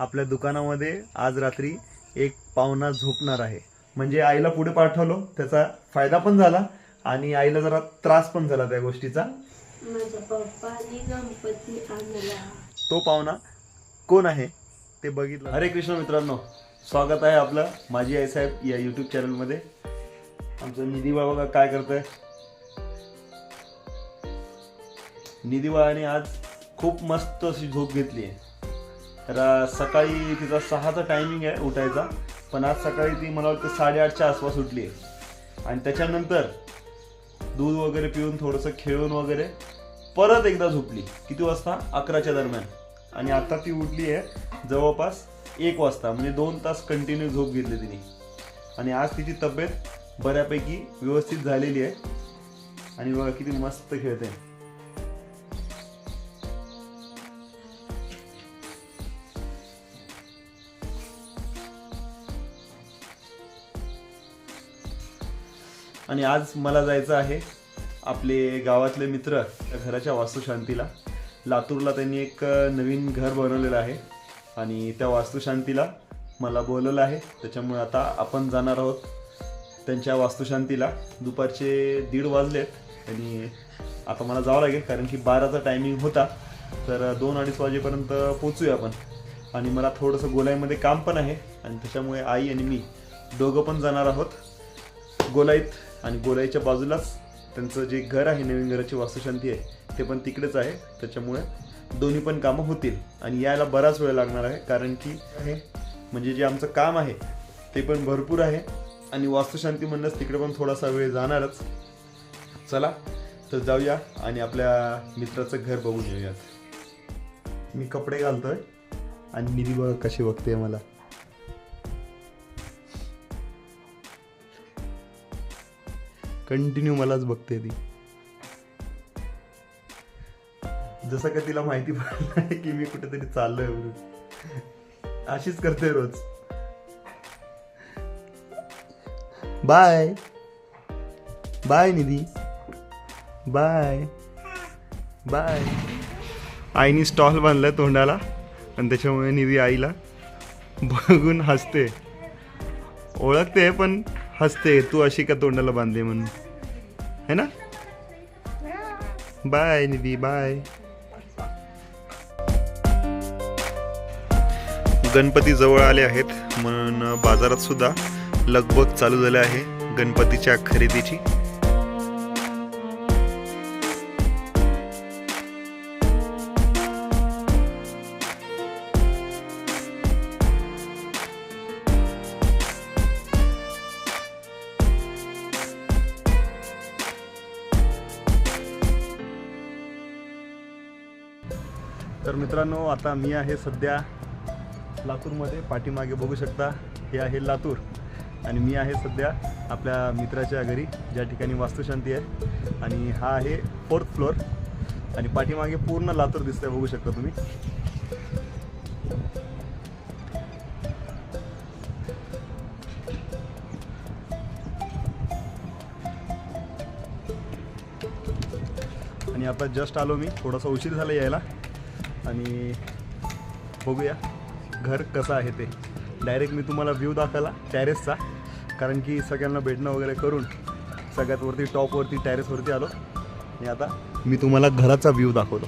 आपल्या दुकानामध्ये आज रात्री एक पाहुणा झोपणार आहे. म्हणजे आईला पुढे पाठवलो त्याचा फायदा पण झाला आणि आईला जरा त्रास पण झाला त्या गोष्टीचा. तो पाहुणा कोण आहे ते बघितलं. हरे कृष्ण मित्रांनो स्वागत आहे आपलं माझी आई साहेब या यूट्यूब चॅनलमध्ये आमचं निधी बाबा काय करतोय? निधी बाळाने आज खूप मस्त अशी झोप घेतली आहे. तर सकाळी तिचा सहाचा टायमिंग आहे उठायचा. पण आज सकाळी ती मला वाटतं साडेआठच्या आसपास उठली आहे आणि त्याच्यानंतर दूध वगैरे पिऊन थोडंसं खेळून वगैरे परत एकदा झोपली. किती वाजता? अकराच्या दरम्यान. आणि आता ती उठली आहे जवळपास एक वाजता. म्हणजे दोन तास कंटिन्यू झोप घेतली तिने. आणि आज तिची तब्येत बऱ्यापैकी व्यवस्थित झालेली आहे. आणि बघा किती मस्त खेळते. आणि आज मला जायचं आहे आपले गावातले मित्र घराच्या वास्तुशांतीला. लातूरला त्यांनी एक नवीन घर बनवलेलं आहे. आणि त्या वास्तुशांतीला मला बोलवलं आहे. त्याच्यामुळे आता आपण जाणार आहोत त्यांच्या वास्तुशांतीला. दुपारचे दीड वाजलेत आणि आता मला जावं लागेल कारण की बाराचा टायमिंग होता. तर दोन अडीच वाजेपर्यंत पोचूया आपण. आणि मला थोडंसं गोलाईमध्ये काम पण आहे. आणि त्याच्यामुळे आई आणि मी दोघं पण जाणार आहोत. गोलाईत आणि गोलाईच्या बाजूलाच त्यांचं जे घर आहे नवीन घराची वास्तुशांती आहे ते पण तिकडेच आहे. त्याच्यामुळे दोन्ही पण कामं होतील. आणि यायला बराच वेळ लागणार आहे कारण की आहे. म्हणजे जे आमचं काम आहे ते पण भरपूर आहे. आणि वास्तुशांती म्हणणंच तिकडे पण थोडासा वेळ जाणारच. चला तर जाऊया आणि आपल्या मित्राचं घर बघून येऊयात. मी कपडे घालतोय. आणि निधी बघा कशी बघते मला. कंटिन्यू मलाच बघते ती. जसं का तिला माहिती पडलं आहे की मी कुठेतरी चाललोय म्हणून. अशीच करते रोज. Bye. Bye Nidhi. Bye. Bye. आईनी स्टॉल बांधलाय तोंडाला आणि त्याच्यामुळे निधी आईला बघून हसते. ओळखते पण हसते तू अशी का तोंडाला बांधले म्हणून? है ना? बाय निधी बाय गणपती जवळ आले आहेत म्हणून बाजारात सुद्धा लगबग चालू झाले आहे गणपतीच्या खरेदीची. तर मित्रांनो आता मी आहे सध्या लातूरमध्ये. पाठीमागे बघू शकता हे आहे लातूर. आणि मी आहे सध्या आपल्या मित्राच्या घरी ज्या ठिकाणी वास्तुशांती आहे. आणि हा आहे फोर्थ फ्लोअर आणि पाठीमागे पूर्ण लातूर दिसतंय बघू शकता तुम्ही. आणि आता जस्ट आलो मी थोडासा उशीर झाला यायला. आणि बघूया घर कसं आहे ते. डायरेक्ट मी तुम्हाला व्ह्यू दाखवला टॅरेसचा कारण की सगळ्यांना भेटणं वगैरे करून सगळ्यात वरती टॉपवरती टॅरेसवरती आलो. आणि आता मी तुम्हाला घराचा व्ह्यू दाखवतो.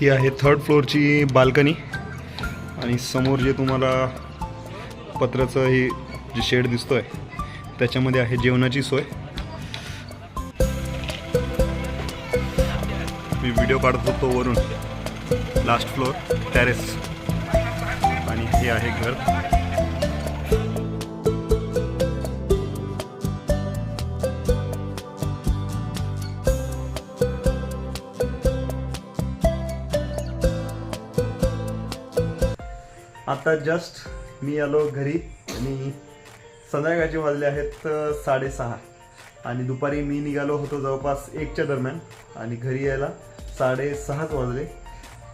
ही आहे थर्ड फ्लोअरची बाल्कनी आणि समोर जे तुम्हाला पत्राचं हे जे शेड दिसतोय त्याच्यामध्ये आहे जेवणाची सोय. मी व्हिडिओ काढत होतो वरून लास्ट फ्लोअर टॅरेस आणि हे आहे घर. आता जस्ट मी आलो घरी आणि संध्याकाळचे वाजले आहेत साडेसहा. आणि दुपारी मी निघालो होतो जवळपास एकच्या दरम्यान आणि घरी यायला साडेसहाच वाजले.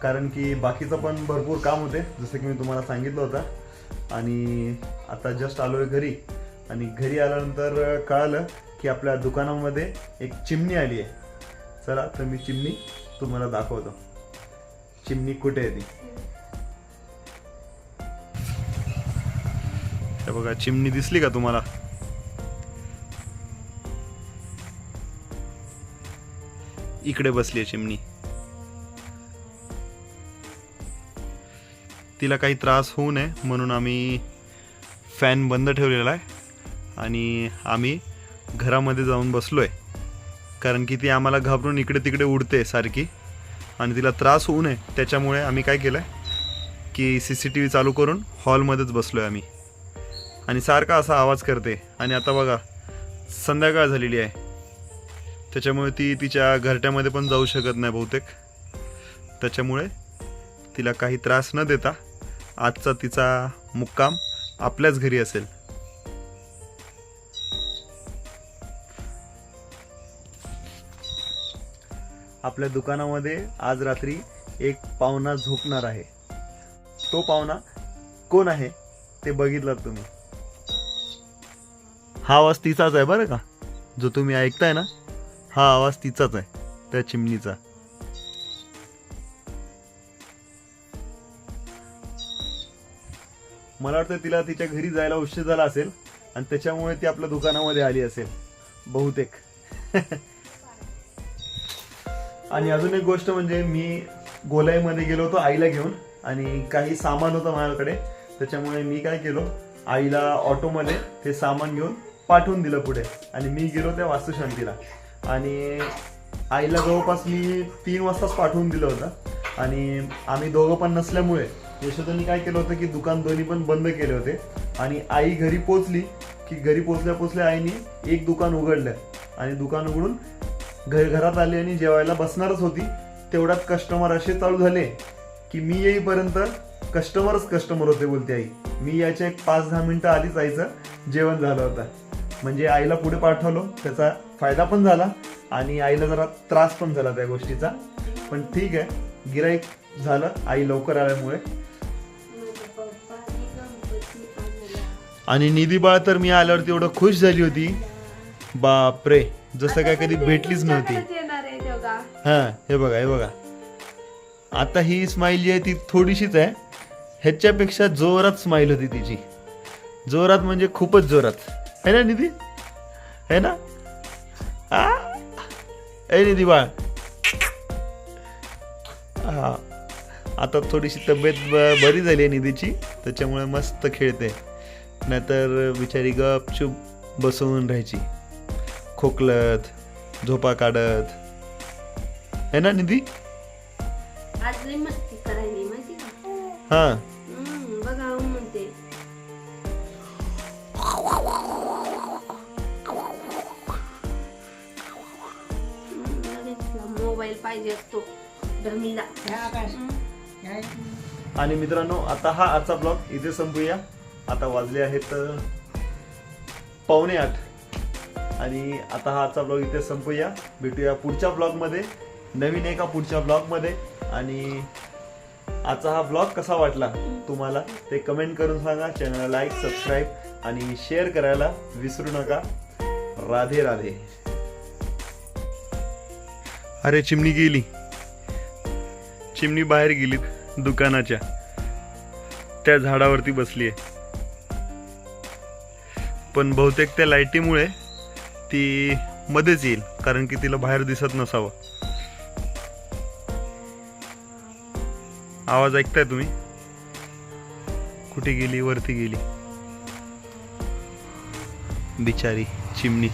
कारण की बाकीचं पण भरपूर काम होते जसं की मी तुम्हाला सांगितलं होतं. आणि आता जस्ट आलो आहे घरी. आणि घरी आल्यानंतर कळालं की आपल्या दुकानामध्ये एक चिमणी आली आहे. चला तर मी चिमणी तुम्हाला दाखवतो. चिमणी कुठे आहे ती? हे बघा चिमणी दिसली का तुम्हाला? इकडे बसली आहे चिमणी. तिला काही त्रास होऊ नये म्हणून आम्ही फॅन बंद ठेवलेला आहे आणि आम्ही घरामध्ये जाऊन बसलो आहे कारण की ती आम्हाला घाबरून इकडे तिकडे उडते सारखी आणि तिला त्रास होऊ नये. त्याच्यामुळे आम्ही काय केलं आहे की सी सी टी व्ही चालू करून हॉलमध्येच बसलो आहे आम्ही. आणि सारखा असा आवाज करते. आणि आता बघा संध्याकाळ झालेली आहे. त्याच्यामुळे ती तिच्या घरट्यामध्ये पण जाऊ शकत नाही बहुतेक. त्याच्यामुळे तिला काही त्रास न देता आजचा तिचा मुक्काम आपल्याच घरी असेल. आपल्या दुकानामध्ये आज रात्री एक पाहुणा झोपणार आहे. तो पाहुणा कोण आहे ते बघितलात तुम्ही? हा आवाज तिचाच आहे बरं का? जो तुम्ही ऐकताय ना हा आवाज तिचाच आहे त्या चिमणीचा. मला वाटतं तिला तिच्या घरी जायला उशीर झाला असेल आणि त्याच्यामुळे ती आपल्या दुकानामध्ये आली असेल बहुतेक. आणि अजून एक गोष्ट म्हणजे मी गोलाईमध्ये गेलो होतो आईला घेऊन आणि काही सामान होतं माझ्याकडे त्याच्यामुळे मी काय केलो आईला ऑटोमध्ये ते सामान घेऊन पाठवून दिलं पुढे. आणि मी गेलो त्या वास्तुशांतीला. आणि आईला जवळपास मी तीन वाजताच पाठवून दिलं होतं. आणि आम्ही दोघं पण नसल्यामुळे यशोदांनी काय केलं होतं की दुकान दोन्ही पण बंद केले होते. आणि आई घरी पोचली की घरी पोचल्या पोचल्या आईने एक दुकान उघडलं. आणि दुकान उघडून घर घरात आली आणि जेवायला बसणारच होती. तेवढ्यात कस्टमर असे चालू झाले की मी येईपर्यंत कस्टमरच कस्टमर होते बोलते आई. मी याच्या एक पाच दहा मिनिटं आधीच आईचं जेवण झालं होतं. म्हणजे आईला पुढे पाठवलो त्याचा फायदा पण झाला आणि आईला जरा त्रास पण झाला त्या गोष्टीचा. पण ठीक आहे गिराईक झालं आई लवकर आल्यामुळे. आणि निधी बाळ तर मी आल्यावरती एवढं खुश झाली होती. बापरे जसं काय कधी भेटलीच नव्हती. हा हे बघा हे बघा. आता ही स्माईल जी आहे ती थोडीशीच आहे. ह्याच्यापेक्षा जोरात स्माईल होती तिची. जोरात म्हणजे खूपच जोरात. है ना निधी? है ना? आ? ए निधी बाळ. हा आता थोडीशी तब्येत ब- बरी झाली आहे निधीची त्याच्यामुळे मस्त खेळते. नाहीतर बिचारी गपचूप बसवून राहायची. खोकलत झोपा काढत. है ना निधी? आज लई मस्ती करायली माहिती का? हा. पाहिजे असतो. धमीला आणि मित्रांनो आता हा आजचा ब्लॉग इथे संपूया. आता वाजले आहेत पावणे आठ. आणि आता हा आजचा ब्लॉग इथे संपूया. भेटूया पुढच्या ब्लॉगमध्ये. नवीन एका पुढच्या ब्लॉगमध्ये. आणि आजचा हा ब्लॉग कसा वाटला तुम्हाला ते कमेंट करून सांगा. चॅनलला लाईक सबस्क्राईब आणि शेअर करायला विसरू नका. राधे राधे. अरे चिमणी गेली. चिमणी बाहेर गेली दुकानाच्या. त्या झाडावरती बसली आहे पण बहुतेक त्या लाईटीमुळे ती मध्येच येईल कारण की तिला बाहेर दिसत नसावं. आवाज ऐकताय तुम्ही? कुठे गेली? वरती गेली. बिचारी चिमणी.